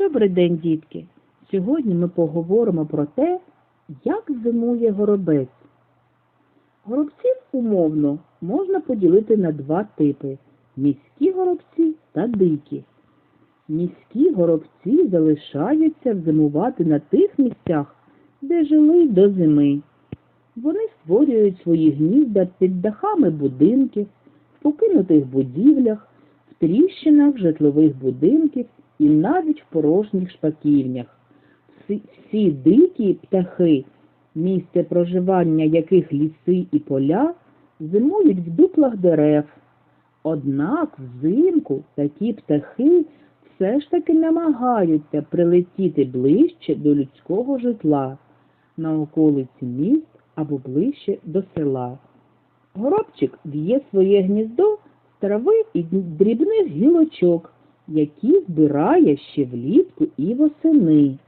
Добрий день, дітки! Сьогодні ми поговоримо про те, як зимує горобець. Горобців умовно можна поділити на два типи міські горобці та дикі. Міські горобці залишаються зимувати на тих місцях, де жили до зими. Вони створюють свої гнізда під дахами будинків, в покинутих будівлях, тріщинах житлових будинків і навіть в порожніх шпаківнях. Всі, дикі птахи, місце проживання яких ліси і поля, зимують в дуплах дерев. Однак взимку такі птахи все ж таки намагаються прилетіти ближче до людського житла, на околиці міст або ближче до села. Горобчик в'є своє гніздо трави і дрібних гілочок, які збирає ще влітку і восени.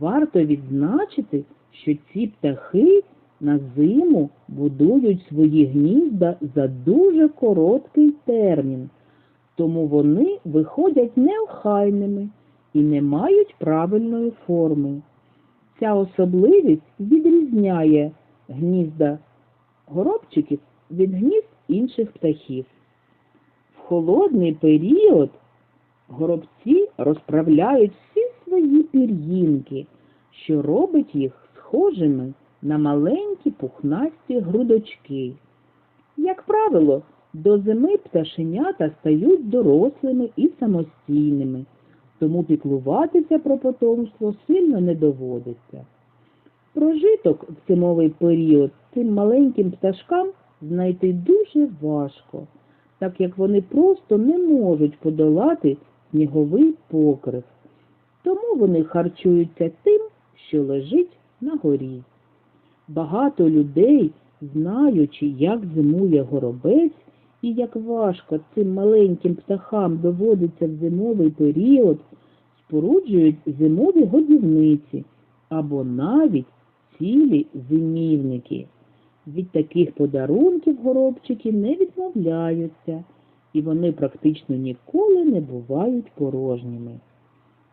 Варто відзначити, що ці птахи на зиму будують свої гнізда за дуже короткий термін, тому вони виходять неохайними і не мають правильної форми. Ця особливість відрізняє гнізда горобчиків від гнізд інших птахів. Холодний період горобці розправляють всі свої пір'їнки, що робить їх схожими на маленькі пухнасті грудочки. Як правило, до зими пташенята стають дорослими і самостійними, тому піклуватися про потомство сильно не доводиться. Прожиток в зимовий період цим маленьким пташкам знайти дуже важко, так як вони просто не можуть подолати сніговий покрив. Тому вони харчуються тим, що лежить на горі. Багато людей, знаючи, як зимує горобець і як важко цим маленьким птахам доводиться в зимовий період, споруджують зимові годівниці або навіть цілі зимівники. Від таких подарунків горобчики не відмовляються, і вони практично ніколи не бувають порожніми.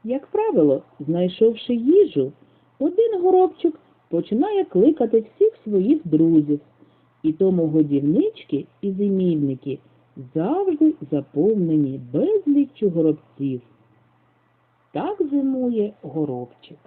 Як правило, знайшовши їжу, один горобчик починає кликати всіх своїх друзів, і тому годівнички і зимівники завжди заповнені безліччю горобців. Так зимує горобчик.